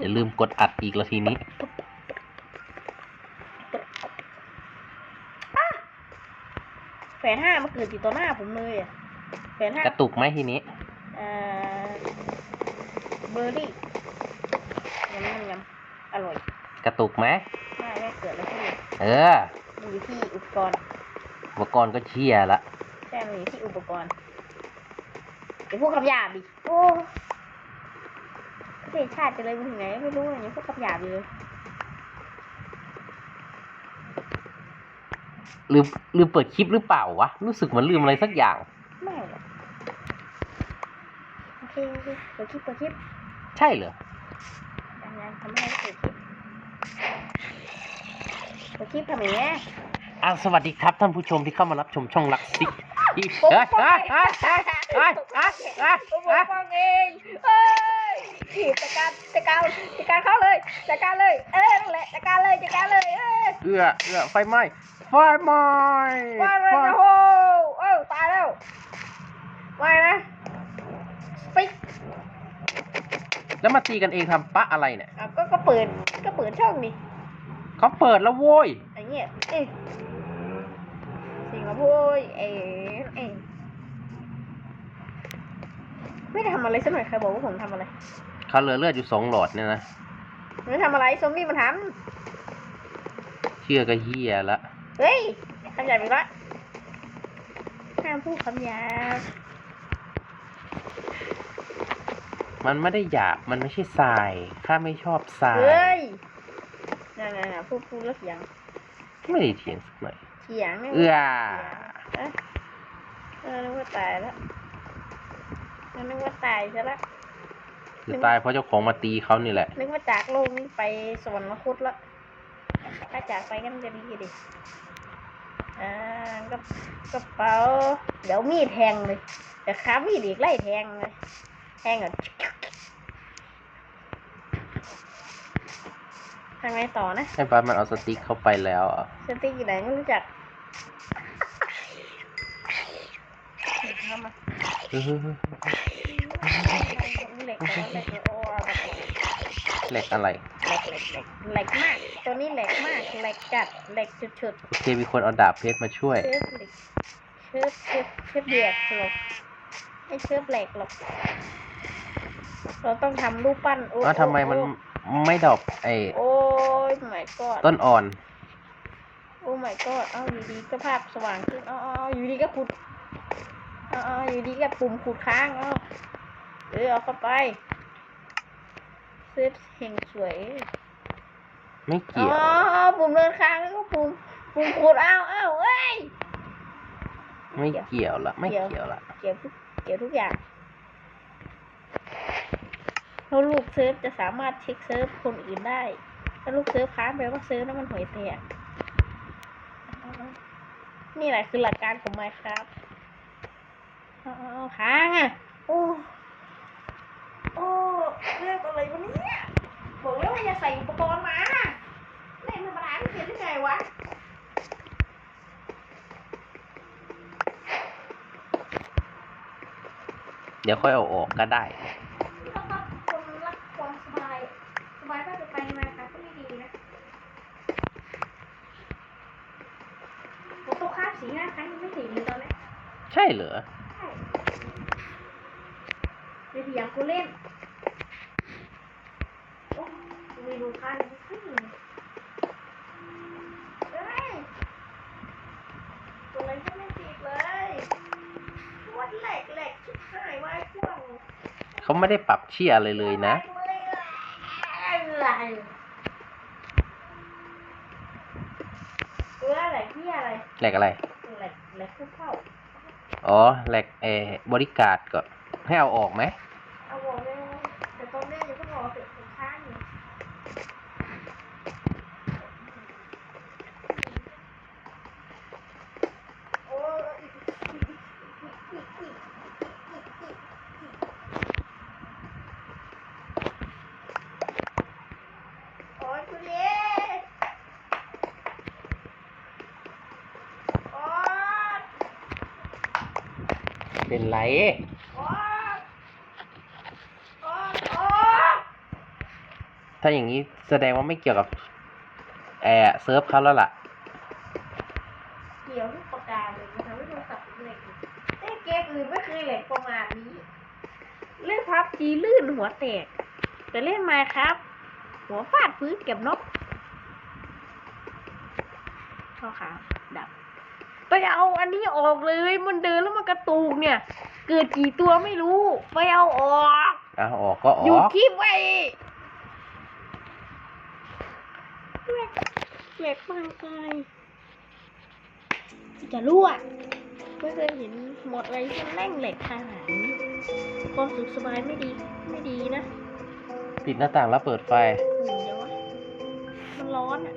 อย่าลืมกดอัดอีกละทีนี้ แฝนห้ามาเกิดอยู่ต่อหน้าผมเลยอะแฝนห้ากระตุกไหมทีนี้ เอ่อเบอร์รี่ยำยำยำอร่อยกระตุกไหมไม่ไม่เกิดอะไรขึ้นเลยเออ มันอยู่ที่อุปกรณ์อุปกรณ์ก็เชี่ยละ ใช่มันอยู่ที่อุปกรณ์เดี๋ยวพูดคำหยาบดิโอ้ ประเทศชาติจะเลยไปถึงไหนไม่รู้อย่างนี้พูดคำหยาบอยู่เลยลืมลืมเปิดคลิปหรือเปล่าวะ รู้สึกเหมันลืมอะไรสักอย่าง ไม่หรอกโอเคโอเคเปิดคลิปเปิดคลิปใช่เหรอยังยังทำให้เปิดคลิปเปิดคลิปทำอย่างเงี้ยอะสวัสดีครับท่านผู้ชมที่เข้ามารับชมช่องลักซิกอีผมเอ้ยฟังเอ้ยเอเอ้ยงเอ้ยเอ้ยเอ้ยผมเอ้ยฟังเอง เอ้ยขีดจัดการจัดการจัดการเขาเลยจัดการเลย เอ้ยนั่นแหละจัดการเลยจัดการเลยเอ้ยเอื้อเอื้อไฟไหม้ไฟไหม้ว่าเลยไฟนะโหเอ้าตายแล้วไม่นะปิ๊กแล้วมาตีกันเองทำปะอะไรเนี่ยอะก็ก็เปิดก็เปิดช่องนี่เขาเปิดแล้วโว้ยไอ้เงี้ยเอ้ยสิงคโปร์เอ้ยเอ้ยไม่ได้ทำอะไรสักหน่อยใครบอกว่าผมทำอะไร เขาเหลือเลือดอยู่สองหลอดเนี่ยนะไม่ทำอะไรซอมบี้มันทเชื่อก็เฮียละำเฮ้ยคำหยาบอีกละห้ามพูดคำหยาบมันไม่ได้หยาบมันไม่ใช่ทรายข้าไม่ชอบทรายเฮ้ยน่าๆๆพูดพูดแล้วเสียงไม่ได้เถียงสักหน่อยเสียงนี่เอื้อเอ๊ะเออนึกว่าตายแล้วเออนึกว่าตายซะละ คือตายเพราะเจ้าของมาตีเขานี่แหละ นึกว่าจากโลกนี้ไปสวรรคตละถ้าจากไปก็มันจะดีดิอ่ากระกระเป๋า เดี๋ยวมีดแทงเลย เดี๋ยวค้ามีดอีกไล่แทงเลย แทงอะทางไงต่อนะให้ป้ามันเอาสติ๊กเข้าไปแล้วอะสติ๊กอยู่ไหนไม่รู้จักเข้ามา เออเหล็กเหล็กโอ้แหลกอะไรเหล็กเหล็กเหล็กเหล็กมาก ตัวนี้เหล็กมากเหล็กจัดเหล็กชุดโอเคมีคนเอาดาบเพชรมาช่วยๆเชือบเหล็กเชือบเชือบเชือบเหล็กหรอกไม่เชือบเหล็กหรอกเราต้องทำรูปปั้นโอ้แล้วทำไมมันไม่ดอกไอ้โอ้ย my god ต้นอ่อน โอ้ my god เอ้าอยู่ดีก็ภาพสว่างขึ้นเอ้าเอ้าอยู่ดีก็ขุดเอ้าเอ้าอยู่ดีก็ปุ่มขุดค้างเอ้า เออเอาเข้าไปเซฟเฮงสวย ไม่อ๋เกี่ยวอปุ่มเดินค้างแล้วก็ปุ่มปุ่มขุดเอ้าเอ้าเอ้ย ไม่เกี่ยวละไม่เกี่ยวเกี่ยวละเกี่ยวทุกเกี่ยวทุกอย่างเพราะลูกเซิร์ฟจะสามารถเช็คเซิร์ฟคนอื่นได้ ถ้าลูกเซิร์ฟค้างแปลว่าเซิร์ฟนั้นมันห่วยแตกนี่แหละคือหลักการของ Minecraft เอาเอาเอาค้างอะ โอ้ โอ้เรื่องอะไรวะเนี่ยบอกแล้วว่าอย่าใส่อุปกรณ์มาเล่นธรรมดาไม่เขียนได้ไงวะเดี๋ยวค่อยเอาออกก็ได้ถ้าว่าคนรักความสบาย สบายถ้าจะไปมาค่ะก็ไม่ดีนะผมตกค่าสีห้าครั้งยังไม่ถึงเลยตอนนี้ ใช่เหรอ ใช่เดี๋ยวเถียงกูเล่น โอ้ไม่รู้ค่าเลยขึ้นเลยเอ้ยตัวอะไรก็ไม่ติดเลยวัดแหลกแหลกชิบหายไว้พวกเขาไม่ได้ปรับเชี่ยอะไรเลยนะอะไรเอออะไรที่อะไรแหลกอะไร แหลกแหลกผู้เข้า อ๋อแหลกเออบริการดก็ให้เอาออกไหม เอาบอกเลยแต่ตอนนี้ยังเพิ่งรอเสร็จสินค้าอยู่โอ้ยโอ้ยคุณเย่โอ้ย เป็นไรถ้าอย่างนี้แสดงว่าไม่เกี่ยวกับแอร์เซิร์ฟเขาแล้วล่ะ เกี่ยวทุกประการเลยนะคะไม่โทรศัพท์เหล็กเล่เกมอื่นไม่เคยเหล็กประมาณนี้ เล่นพับจีลื่นหัวแตก แต่เล่นไมค์ครับ หัวฟาดพื้นเก็บนกเข้าขาดับ ไปเอาอันนี้ออกเลย มันเดินแล้วมันกระตุกเนี่ย เกิดกี่ตัวไม่รู้ ไปเอาออกเอาออกก็อหยุดอกคลิปไว้เหล็กเหล็กมากเลยจะรั่วไม่เคยเห็นหมดอะไรที่แร่งเหล็กขนาดนี้ความสุขสบายไม่ดี ไม่ดีนะ ปิดหน้าต่างแล้วเปิดไฟหนึ่งเดียววะมันร้อนอะ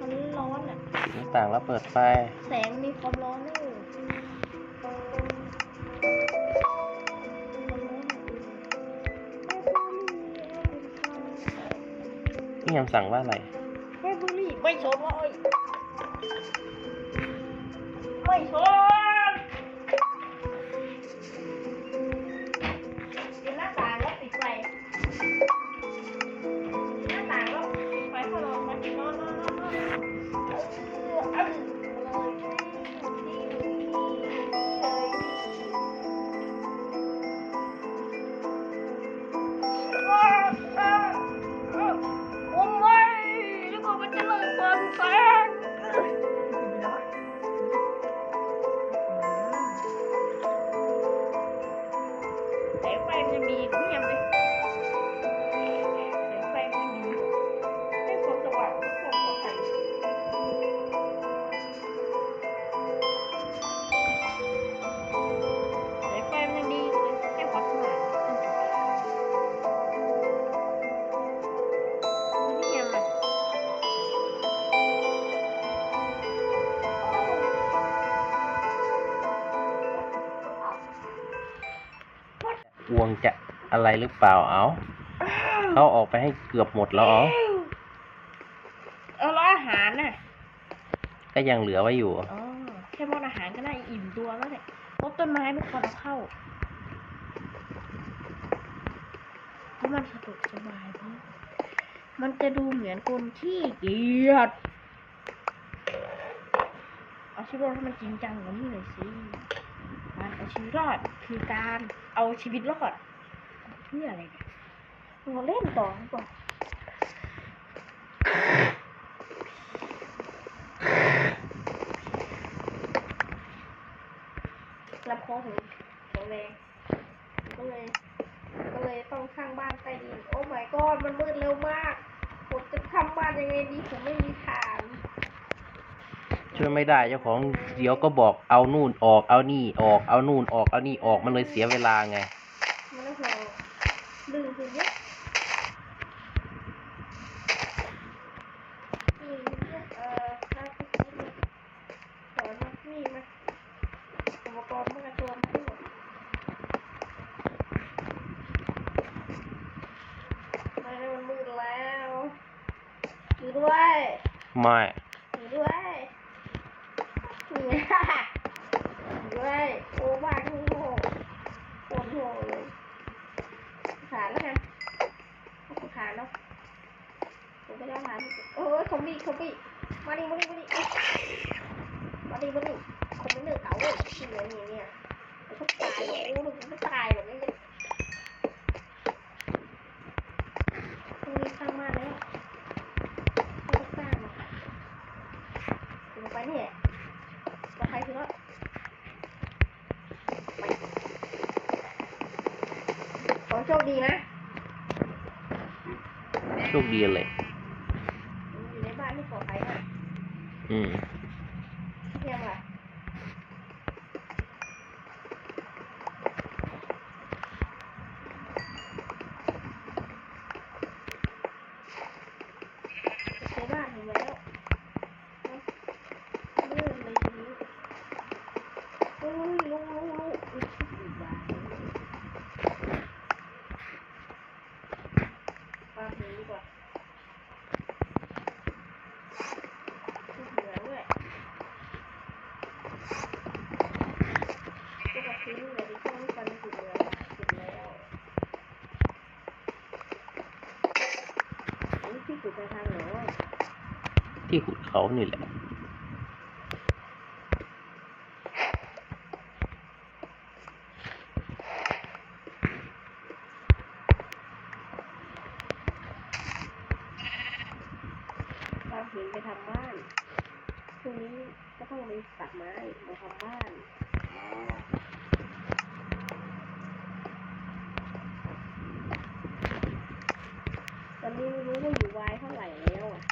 มันร้อนอะปิดหน้าต่างแล้วเปิดไฟ แสงมีความร้อนนะอยู่ความร้อนอะนี่ยำสั่งว่าอะไรแค่บุหรี่ไม่ชนเลยไม่ชน วงจะอะไรหรือเปล่าเอาเขาออกไปให้เกือบหมดแล้วเอาเอาแล้วอาหารน่ะ ก็ยังเหลือไว้อยู่อ๋อแค่มอดอาหารก็น่าอิ่มตัวแล้วเนี่ยเพราะต้นไม้ไม่ควรเอาเข้าเพราะมันสะดวกสบายเพราะมันจะดูเหมือนคนที่เกียจเอาชีวิตรอดให้มันจริงจังกว่านี้หน่อยสิ การเอาชีวิตรอดคือการเอาชีวิตรอดเพื่ออะไรเนี่ยเราเล่นต่อกว่าลำโพงผมแข็งแรงก็เลย ก็เลยต้องสร้างบ้านใต้ดิน โอ้ my god มันมืดเร็วมาก ผมจะทำบ้านยังไงดี ผมไม่มีฐาน ช่วยไม่ได้เจ้าของเดี๋ยวก็บอกเอานู่นออกเอานี่ออกเอานู่นออกเอานี่ออกมันเลยเสียเวลาไงมันต้องรอดึงคือเยอะนี่เนี่ยเอ่าจะคิดเลยสอนมานี่มาอุปกรณ์เมื่อกระตัวมาทั้งหมดไม่ให้มันมืดแล้วอยู่ด้วยไม่อยู่ด้วย ด้วยโอ้บ้านที่โง่โคตรโง่เลยฐานแล้วกันเอาแล้วผมไม่ได้ฐาโอ้ยคอมบี้คอมบี้มาดิมาดิมาดิมาดิมาดิคอมบี้เนื้อเก่าเลยนี่เนี่ยนี่เนี่ยมันต้องตายโอ้มันต้องตายแบบนี้ตรงนี้สร้างบ้านแล้วไม่ต้องสร้างหรอกลงไปเนี่ยปลอดภัยคือว่าขอให้ โชคดีนะโชคดีเลยอยู่ในบ้านที่ปลอดภัยนะอืม เที่ยงล่ะใช้บ้านอยู่แล้วเลื่อนเลยทีนี้โอ้ยลุงลุงลุงอุ๊ยบ้าบ้านนี้ดีกว่าเหลือด้วย ก็แบบนี้เลยที่ต้องฟันสุดเลยสุดแล้วขุดไปทางไหนวะที่ขุดเขานี่แหละตามหินไปทำบ้านช่วงนี้ก็ต้องไปตัดไม้มาทำบ้าน ตอนนี้ไม่รู้ว่าอยู่วายเท่าไหร่แล้วอะ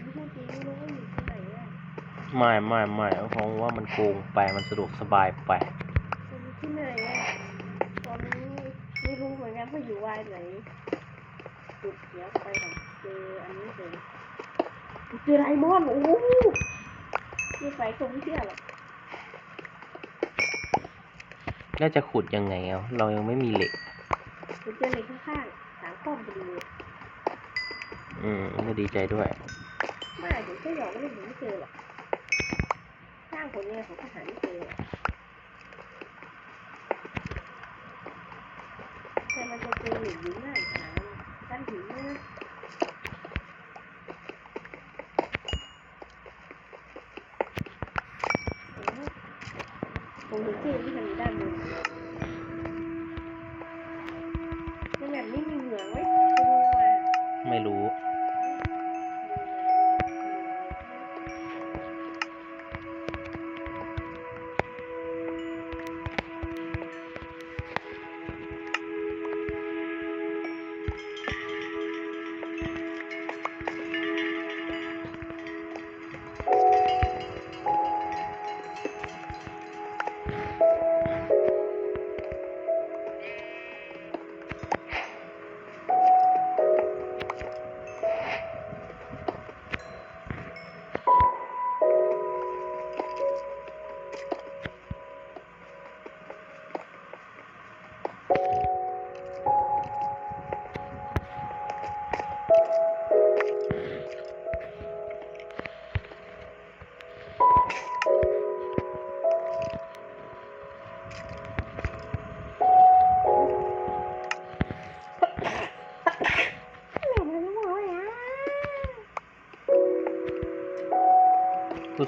ไม่พูดจริงไม่รู้ว่าอยู่ที่ไหนอะ ไม่ไม่ไม่เพราะว่ามันโกงไปมันสะดวกสบายไปอยู่ที่ไหนอะตอนนี้ไม่รู้เหมือนกันว่าอยู่วายไหนจุดเดี๋ยวไปก่อนเจออันนี้เจอเจอไดมอนด์โอ้โหนี่ไปตรงเที่ยหรอกแล้วจะขุดยังไงอะเรายังไม่มีเหล็กผมเจอเหล็กข้างๆสามป้อมพอดีเลยอืมก็ดีใจด้วย ไม่ผมแค่หยอกเล่นผมไม่เจอหรอก สร้างผลงานของทหารไม่เจอหรอกแต่มันจะเจอเหล็กอยู่หน้าฐานด้านหินนะผมเห็นที่ที่มันอยู่ด้านบนใน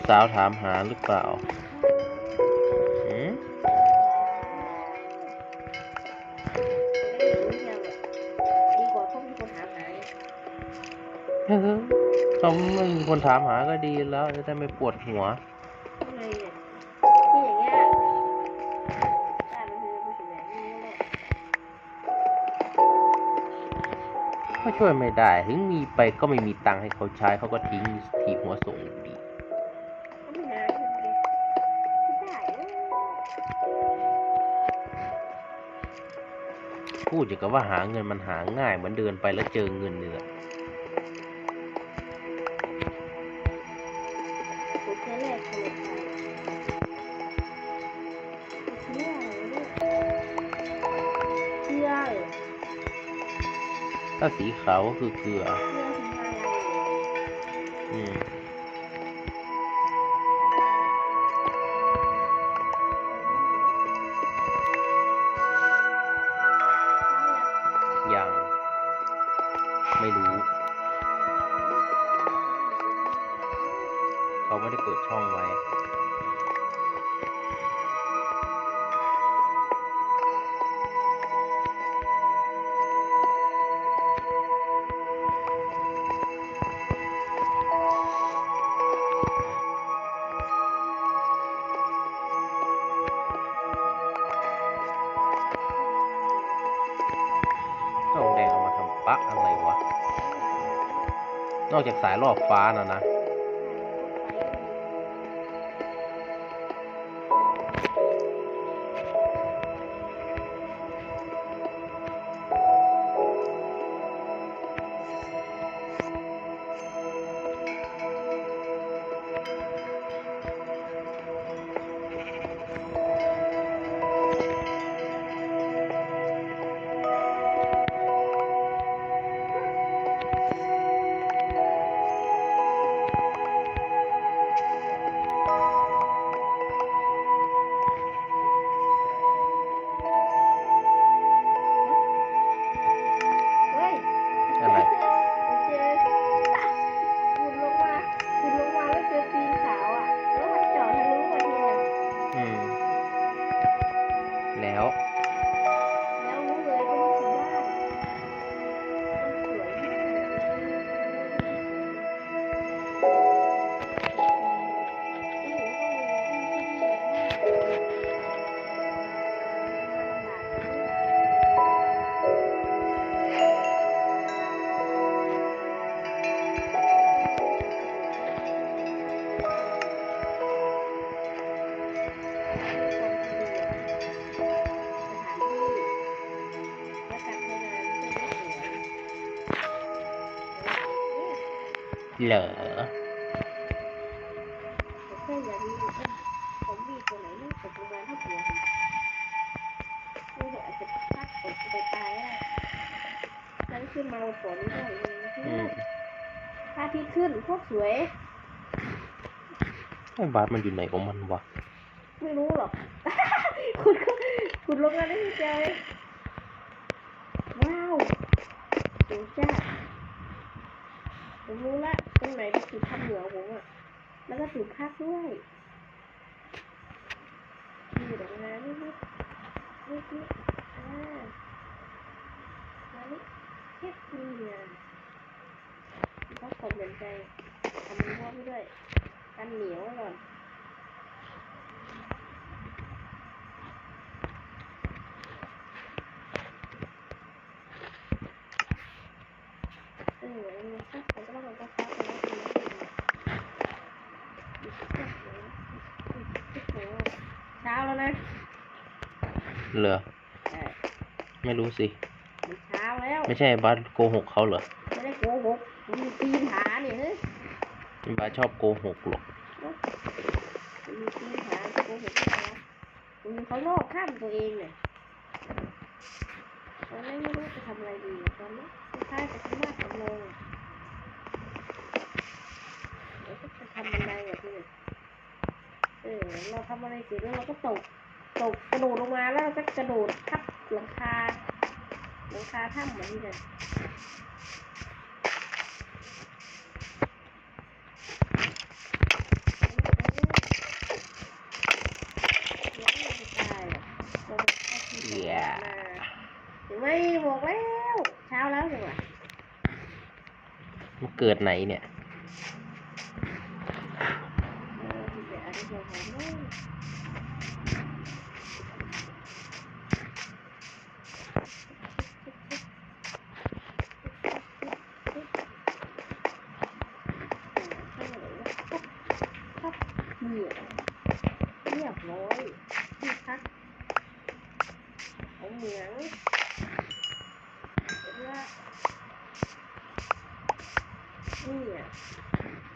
สาวถามหาหรือเปล่าหืมดีกว่าเขามีคนถามหาเฮ้ยเขาไม่มีคนถามหาก็ดีแล้ว จะได้ไม่ปวดหัวก็ช่วยไม่ได้ ถึงมีไปก็ไม่มีตังค์ให้เขาใช้เขาก็ทิ้งถีหัวส่งอยู่ดี พูดอย่างกับว่าหาเงินมันหาง่ายเหมือนเดินไปแล้วเจอเงินเนี่ยผมเจอแรกคนละไปเชื่อเลยเนี่ยเชื่อเลยถ้าสีขาวก็คือเกลือเชื่อถึงอะไรอืม นอกจากสายรอบฟ้านะนะ ได้นั่นขึ้นมาเราฝนได้เลยอืมพระอาทิตย์ขึ้นโคตรสวยไอ้บาสมันอยู่ไหนของมันวะ ไม่รู้หรอก คุณก็คุณลงมาได้ที่เจอเลยว้าวสวยจ้าผมรู้ละ ตรงไหนเป็นจุดทำเหนือผมอะแล้วก็จุดภาคด้วยมีดอกงานนิดนิดนิดนิดอ่ามานิดเฮ็ดมีงานเขาขอบเหมือนใจทำมันพวกไปด้วยกันเหนียวก่อนเอออันนี้ซักผมก็ต้องก็ซักไปแล้ว เช้าแล้วนะเหรอใช่ไม่รู้สิ มันเช้าแล้ว ไม่ใช่บาสโกหกเขาเหรอไม่ได้โกหกมีตีนหาเนี่ยเฮ้ยบาสชอบโกหกหรอกมีตีนหาโกหกไม่ได้นะคุณเขาลอกข้ามตัวเองเนี่ยตอนนี้ไม่รู้จะทำอะไรดีตอนนี้สุดท้ายจะทำมาทำลงเดี๋ยวจะทำอะไรอะพี่ เออเราทำอะไรเสร็จแล้วเราก็ตกตกกระโดดลงมาแล้วเราก็กระโดดทับหลังคาหลังคาถ้ำเหมือนนี่เลยถึงไม่บอกแล้ว เช้าแล้วจังหวะมันเกิดไหนเนี่ย เออ เดี๋ยวอันนี้เดี๋ยวผมเล่นเหนียเรียบร้อยที่พักของเหมืองเห็นว่านี่อะ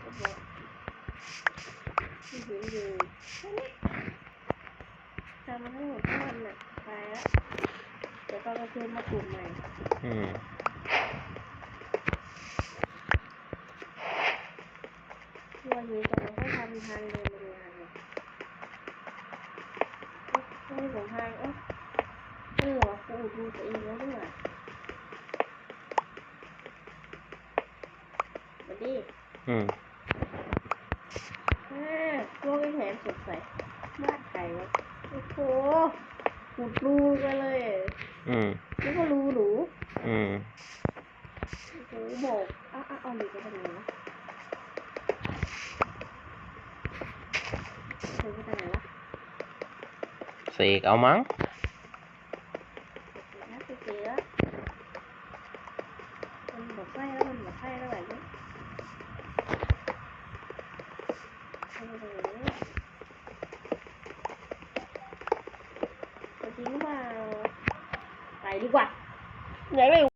ก็บอก ที่เห็นอยู่แค่นี้ทำมาทั้งหมดทั้งวันน่ะไปแล้วเดี๋ยวตอนกลางคืนมาปลูกใหม่อืมที่วันนี้แต่เราก็ทำทางเดินมาดูทางเลยเอ๊ะไม่ได้หลงทางเอ๊ะเออว่ะกูดูตัวเองแล้วด้วยสวัสดีอืม อ่าโลกไอ้แถมสดใสบ้านไก่ วะโอ้โหขุดรูไปเลยอืมแล้วก็รูหนูอืมโอ้โหบอกอ้าวอ้าวเอาหลีกไปทางไหนวะเธอไปทางไหนวะเสกเอามั้งนะไปเจอแล้วมันบอกไส้แล้วมันบอกไส้แล้วแบบนี้เอาไปทางไหนเนี่ยเอาจริงหรือเปล่าไป ดีกว่าไหนไม่